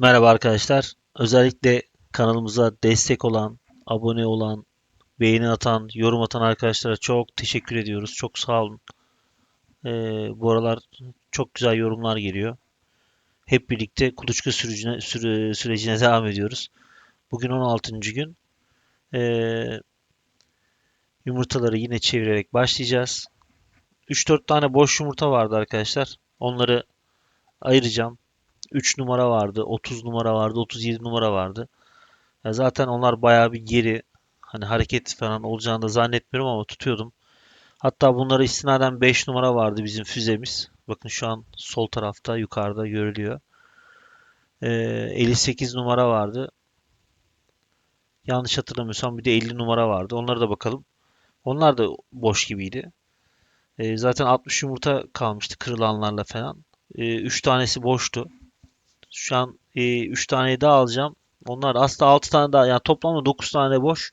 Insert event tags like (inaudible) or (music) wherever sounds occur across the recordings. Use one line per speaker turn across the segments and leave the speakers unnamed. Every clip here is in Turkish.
Merhaba arkadaşlar. Özellikle kanalımıza destek olan, abone olan, beğeni atan, yorum atan arkadaşlara çok teşekkür ediyoruz. Çok sağ olun. Ee, bu aralar çok güzel yorumlar geliyor. Hep birlikte kuluçka sürücüne, süre- sürecine devam ediyoruz. Bugün 16. gün. Ee, yumurtaları yine çevirerek başlayacağız. 3-4 tane boş yumurta vardı arkadaşlar. Onları ayıracağım. 3 numara vardı, 30 numara vardı, 37 numara vardı. Ya zaten onlar bayağı bir geri hani hareket falan olacağını da zannetmiyorum ama tutuyordum. Hatta bunlara istinaden 5 numara vardı bizim füzemiz. Bakın şu an sol tarafta yukarıda görülüyor. Ee, 58 numara vardı. Yanlış hatırlamıyorsam bir de 50 numara vardı. Onlara da bakalım. Onlar da boş gibiydi. Ee, zaten 60 yumurta kalmıştı kırılanlarla falan. Ee, 3 tanesi boştu. Şu an e, 3 tane daha alacağım. Onlar aslında 6 tane daha yani toplamda 9 tane boş.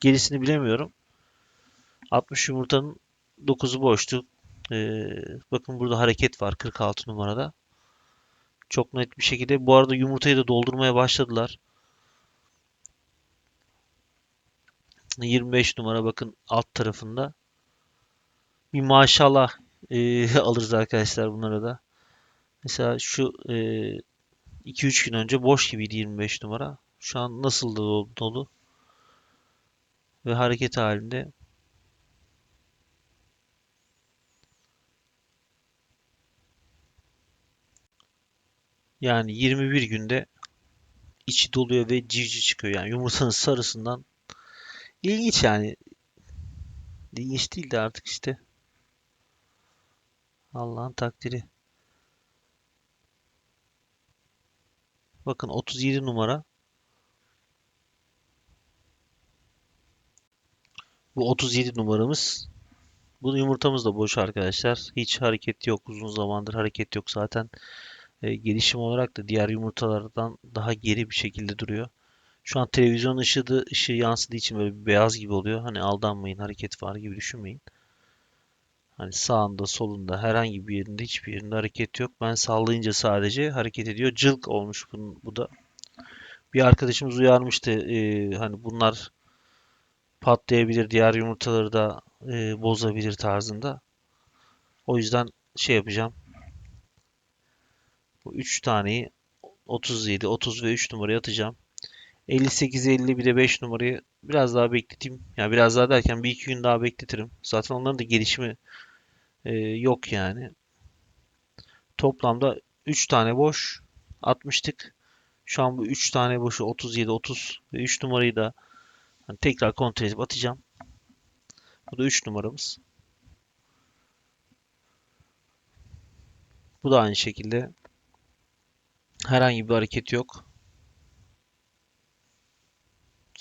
Gerisini bilemiyorum. 60 yumurtanın 9'u boştu. Ee, bakın burada hareket var 46 numarada. Çok net bir şekilde. Bu arada yumurtayı da doldurmaya başladılar. 25 numara bakın alt tarafında. Bir maşallah e, (laughs) alırız arkadaşlar bunlara da. Mesela şu e, 2-3 gün önce boş gibiydi 25 numara. Şu an nasıl dolu, dolu ve hareket halinde. Yani 21 günde içi doluyor ve civciv çıkıyor. Yani yumurtanın sarısından. İlginç yani. İlginç değil de artık işte. Allah'ın takdiri. Bakın 37 numara. Bu 37 numaramız. Bu yumurtamız da boş arkadaşlar. Hiç hareket yok. Uzun zamandır hareket yok zaten. E, gelişim olarak da diğer yumurtalardan daha geri bir şekilde duruyor. Şu an televizyon ışığı da ışığı yansıdığı için böyle bir beyaz gibi oluyor. Hani aldanmayın, hareket var gibi düşünmeyin. Hani sağında, solunda, herhangi bir yerinde hiçbir yerinde hareket yok. Ben sallayınca sadece hareket ediyor. Cılk olmuş bunun, bu da. Bir arkadaşımız uyarmıştı. e, hani bunlar patlayabilir, diğer yumurtaları da e, bozabilir tarzında. O yüzden şey yapacağım. Bu 3 taneyi 37, 30 ve 3 numaraya atacağım. 58, 50 bir de 5 numarayı biraz daha bekleteyim. Yani biraz daha derken bir iki gün daha bekletirim. Zaten onların da gelişimi e, yok yani. Toplamda 3 tane boş atmıştık. Şu an bu 3 tane boşu 37, 30 ve 3 numarayı da hani tekrar kontrol edip atacağım. Bu da 3 numaramız. Bu da aynı şekilde. Herhangi bir hareket yok.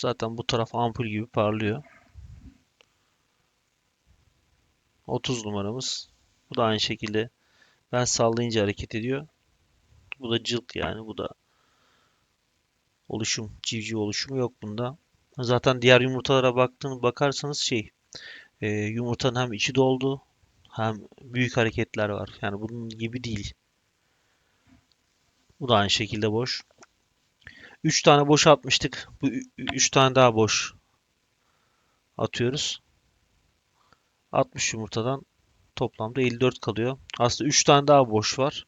Zaten bu taraf ampul gibi parlıyor. 30 numaramız. Bu da aynı şekilde ben sallayınca hareket ediyor. Bu da cılk yani. Bu da oluşum, civciv oluşumu yok bunda. Zaten diğer yumurtalara baktığınız bakarsanız şey e, yumurtanın hem içi doldu hem büyük hareketler var. Yani bunun gibi değil. Bu da aynı şekilde boş. 3 tane boş atmıştık. Bu 3 tane daha boş atıyoruz. 60 yumurtadan toplamda 54 kalıyor. Aslında 3 tane daha boş var.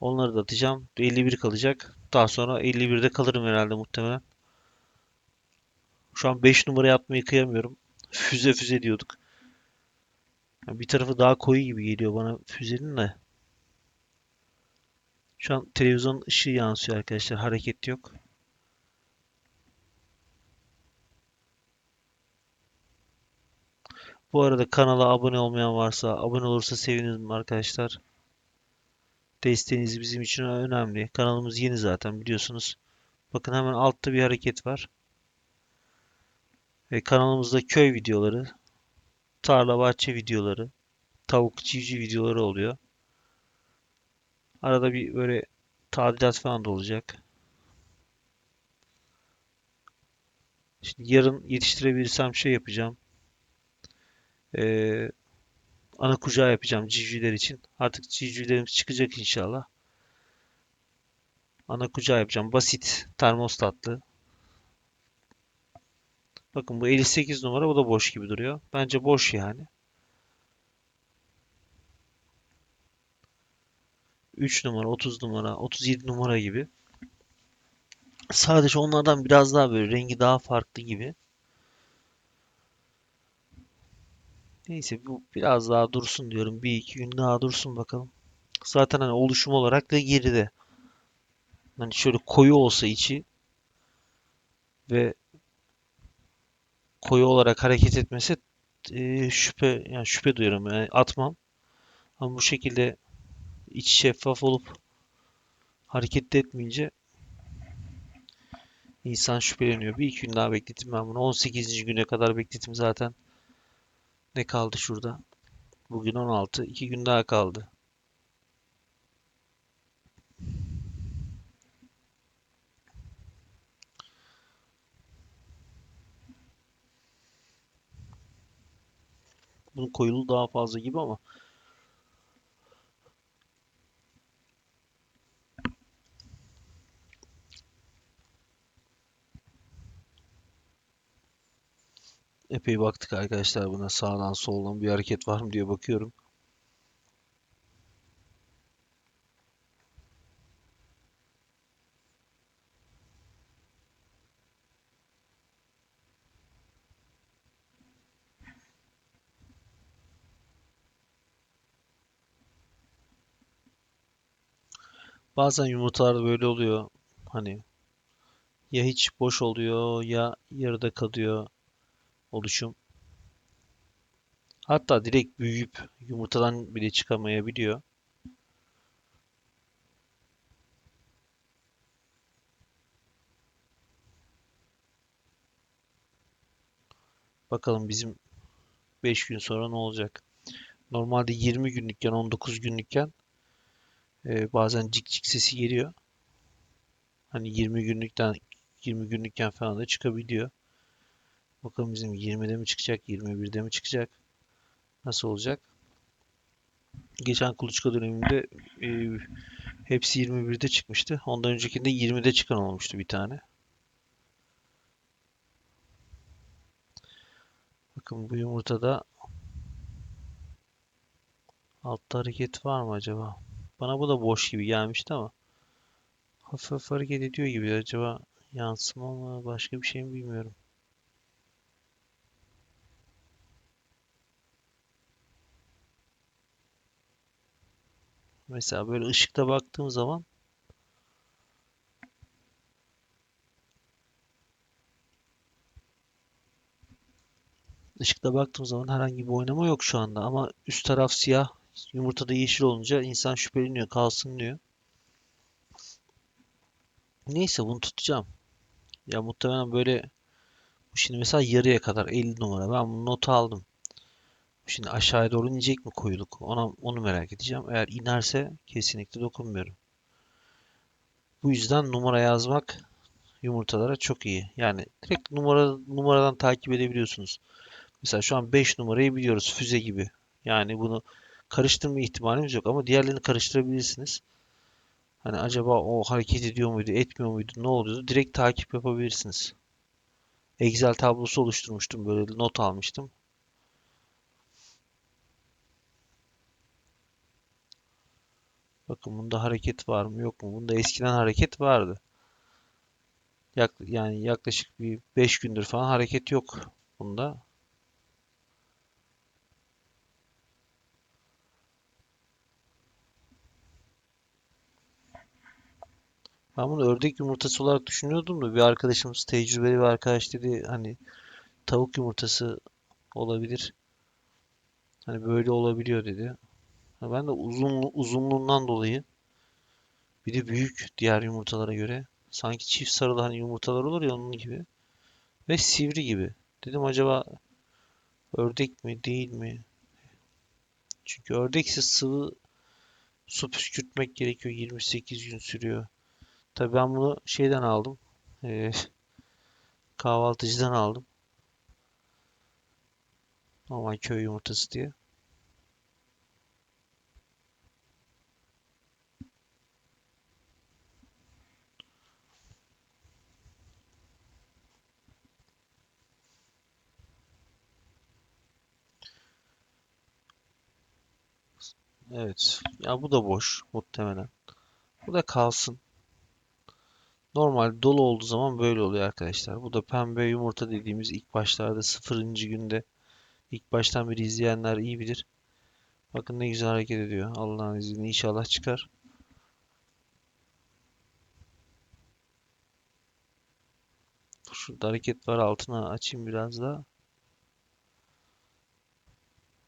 Onları da atacağım. 51 kalacak. Daha sonra 51'de kalırım herhalde muhtemelen. Şu an 5 numaraya atmayı kıyamıyorum. Füze füze diyorduk. Bir tarafı daha koyu gibi geliyor bana füzenin de. Şu an televizyon ışığı yansıyor arkadaşlar. Hareket yok. Bu arada kanala abone olmayan varsa abone olursa sevinirim arkadaşlar. Desteğiniz bizim için önemli. Kanalımız yeni zaten biliyorsunuz. Bakın hemen altta bir hareket var. Ve kanalımızda köy videoları, tarla bahçe videoları, tavuk civciv videoları oluyor. Arada bir böyle tadilat falan da olacak. Şimdi yarın yetiştirebilirsem şey yapacağım. Ee, ana kucağı yapacağım civcivler için. Artık civcivlerimiz çıkacak inşallah. Ana kucağı yapacağım. Basit termostatlı. Bakın bu 58 numara bu da boş gibi duruyor. Bence boş yani. 3 numara, 30 numara, 37 numara gibi. Sadece onlardan biraz daha böyle rengi daha farklı gibi. Neyse bu biraz daha dursun diyorum. Bir iki gün daha dursun bakalım. Zaten hani oluşum olarak da geride. Hani şöyle koyu olsa içi ve koyu olarak hareket etmesi e, şüphe yani şüphe duyuyorum yani atmam. Ama bu şekilde içi şeffaf olup hareket etmeyince insan şüpheleniyor. Bir iki gün daha bekletim ben bunu. 18. güne kadar bekletim zaten. Ne kaldı şurada? Bugün 16. 2 gün daha kaldı. Bunun koyuluğu daha fazla gibi ama epey baktık arkadaşlar buna sağdan soldan bir hareket var mı diye bakıyorum. Bazen yumurtalar böyle oluyor. Hani ya hiç boş oluyor ya yarıda kalıyor oluşum. Hatta direkt büyüyüp yumurtadan bile çıkamayabiliyor. Bakalım bizim 5 gün sonra ne olacak? Normalde 20 günlükken 19 günlükken e, bazen cik cik sesi geliyor. Hani 20 günlükten 20 günlükken falan da çıkabiliyor. Bakalım bizim 20'de mi çıkacak, 21'de mi çıkacak? Nasıl olacak? Geçen kuluçka döneminde e, hepsi 21'de çıkmıştı. Ondan öncekinde 20'de çıkan olmuştu bir tane. Bakın bu yumurtada altta hareket var mı acaba? Bana bu da boş gibi gelmişti ama hafif hareket ediyor gibi. Acaba yansıma mı başka bir şey mi bilmiyorum. Mesela böyle ışıkta baktığım zaman ışıkta baktığım zaman herhangi bir oynama yok şu anda ama üst taraf siyah yumurtada yeşil olunca insan şüpheleniyor kalsın diyor. Neyse bunu tutacağım. Ya muhtemelen böyle şimdi mesela yarıya kadar 50 numara ben bunu not aldım. Şimdi aşağıya doğru inecek mi koyuluk? Ona, onu merak edeceğim. Eğer inerse kesinlikle dokunmuyorum. Bu yüzden numara yazmak yumurtalara çok iyi. Yani direkt numara numaradan takip edebiliyorsunuz. Mesela şu an 5 numarayı biliyoruz füze gibi. Yani bunu karıştırma ihtimalimiz yok ama diğerlerini karıştırabilirsiniz. Hani acaba o hareket ediyor muydu, etmiyor muydu, ne oluyordu? Direkt takip yapabilirsiniz. Excel tablosu oluşturmuştum böyle not almıştım. Bakın bunda hareket var mı yok mu? Bunda eskiden hareket vardı. Yak, yani yaklaşık bir 5 gündür falan hareket yok bunda. Ben bunu ördek yumurtası olarak düşünüyordum da bir arkadaşımız tecrübeli bir arkadaş dedi hani tavuk yumurtası olabilir. Hani böyle olabiliyor dedi. Ben de uzun uzunluğundan dolayı bir de büyük diğer yumurtalara göre. Sanki çift sarılı hani yumurtalar olur ya onun gibi. Ve sivri gibi. Dedim acaba ördek mi değil mi? Çünkü ördekse sıvı su püskürtmek gerekiyor. 28 gün sürüyor. Tabii ben bunu şeyden aldım. Ee, kahvaltıcıdan aldım. Normal köy yumurtası diye. Evet. Ya bu da boş muhtemelen. Bu da kalsın. Normal dolu olduğu zaman böyle oluyor arkadaşlar. Bu da pembe yumurta dediğimiz ilk başlarda sıfırıncı günde ilk baştan beri izleyenler iyi bilir. Bakın ne güzel hareket ediyor. Allah'ın izniyle inşallah çıkar. Şurada hareket var altına açayım biraz da.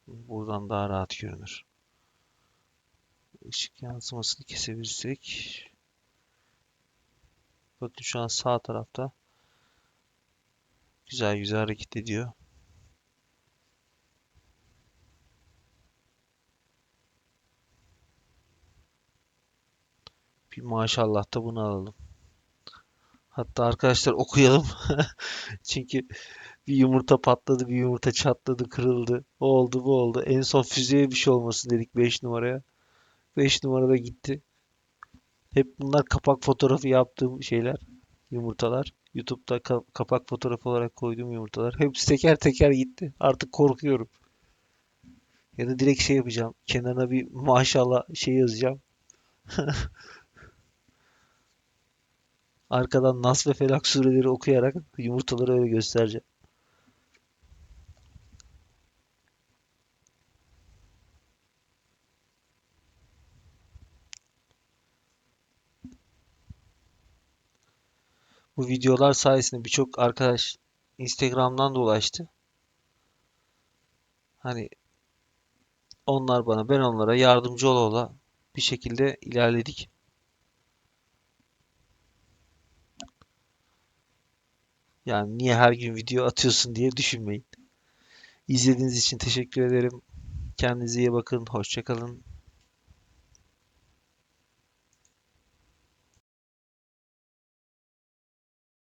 Buradan daha rahat görünür. Işık yansımasını kesebilirsek. Bakın şu an sağ tarafta güzel güzel hareket ediyor. Bir maşallah da bunu alalım. Hatta arkadaşlar okuyalım. (laughs) Çünkü bir yumurta patladı, bir yumurta çatladı, kırıldı. O oldu, bu oldu. En son füzeye bir şey olmasın dedik 5 numaraya. 5 numarada gitti. Hep bunlar kapak fotoğrafı yaptığım şeyler, yumurtalar. YouTube'da ka- kapak fotoğrafı olarak koyduğum yumurtalar. Hepsi teker teker gitti. Artık korkuyorum. Ya da direkt şey yapacağım. Kenarına bir maşallah şey yazacağım. (laughs) Arkadan Nas ve Felak sureleri okuyarak yumurtaları öyle göstereceğim. Bu videolar sayesinde birçok arkadaş Instagram'dan da ulaştı. Hani onlar bana, ben onlara yardımcı ola ola bir şekilde ilerledik. Yani niye her gün video atıyorsun diye düşünmeyin. İzlediğiniz için teşekkür ederim. Kendinize iyi bakın. Hoşça kalın.